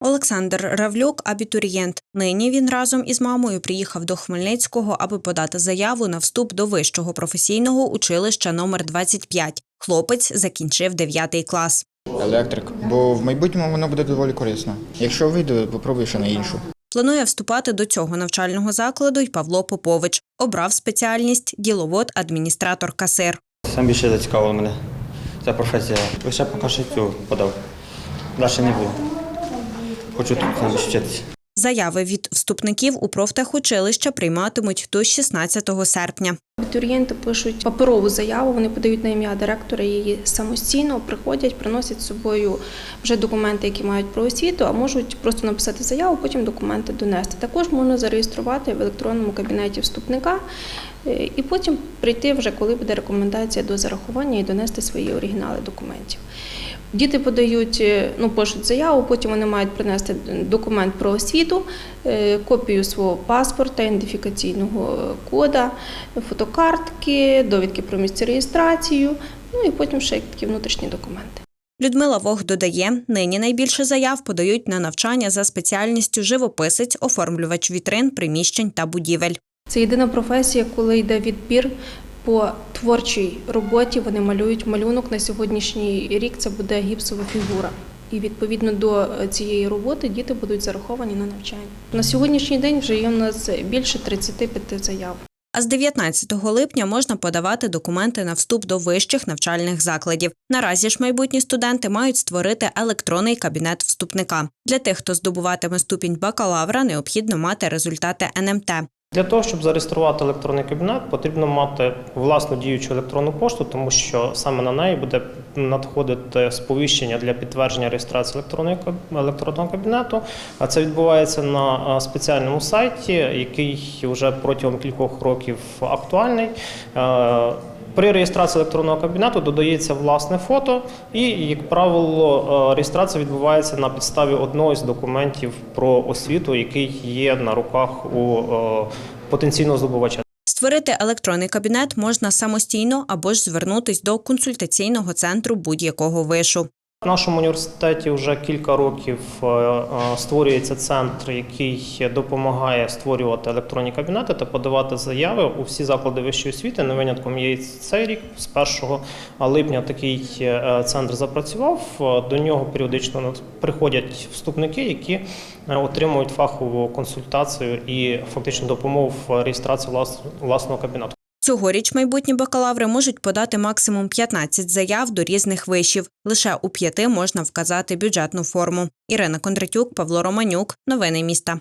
Олександр Равлюк абітурієнт. Нині він разом із мамою приїхав до Хмельницького, аби подати заяву на вступ до вищого професійного училища номер 25. Хлопець закінчив 9 клас. Електрик, бо в майбутньому воно буде доволі корисно. Якщо вийде, попробуй ще на іншу. Планує вступати до цього навчального закладу й Павло Попович. Обрав спеціальність діловод, адміністратор, касир. Сам більше зацікавила мене ця професія. Лише поки що цю подав. Далі не було. Хочу тут сам вчитися. Заяви від вступників у профтехучилища прийматимуть до 16 серпня. Абітурієнти пишуть паперову заяву, вони подають на ім'я директора її самостійно, приходять, приносять з собою вже документи, які мають про освіту, а можуть просто написати заяву, потім документи донести. Також можна зареєструвати в електронному кабінеті вступника і потім прийти вже, коли буде рекомендація до зарахування і донести свої оригінали документів. Діти подають, е, ну пишуть заяву, потім вони мають принести документ про освіту, е, копію свого паспорта, ідентифікаційного е, кода, фотокартки, довідки про місце реєстрацію, ну і потім ще такі внутрішні документи. Людмила Вог додає, нині найбільше заяв подають на навчання за спеціальністю живописець, оформлювач вітрин, приміщень та будівель. Це єдина професія, коли йде відбір по творчій роботі. Вони малюють малюнок на сьогоднішній рік. Це буде гіпсова фігура. І відповідно до е, цієї роботи діти будуть зараховані на навчання. На сьогоднішній день вже є у нас більше 35 заяв. А з 19 липня можна подавати документи на вступ до вищих навчальних закладів. Наразі ж майбутні студенти мають створити електронний кабінет вступника. Для тих, хто здобуватиме ступінь бакалавра, необхідно мати результати НМТ. Для того, щоб зареєструвати електронний кабінет, потрібно мати власну діючу електронну пошту, тому що саме на неї буде надходити сповіщення для підтвердження реєстрації електронного кабінету. А це відбувається на спеціальному сайті, який вже протягом кількох років актуальний. При реєстрації електронного кабінету додається власне фото, і, як правило, е, реєстрація відбувається на підставі одного з документів про освіту, який є на руках у е, потенційного здобувача. Створити електронний кабінет можна самостійно або ж звернутись до консультаційного центру будь-якого вишу. В нашому університеті вже кілька років е, е, створюється центр, який допомагає створювати електронні кабінети та подавати заяви у всі заклади вищої освіти. Не винятком є цей рік. З 1 липня такий е, центр запрацював. До нього періодично приходять вступники, які отримують фахову консультацію і фактично допомогу в реєстрації власного кабінету. Цьогоріч майбутні бакалаври можуть подати максимум 15 заяв до різних вишів. Лише у п'яти можна вказати бюджетну форму. Ірина Кондратюк, Павло Романюк. Новини міста.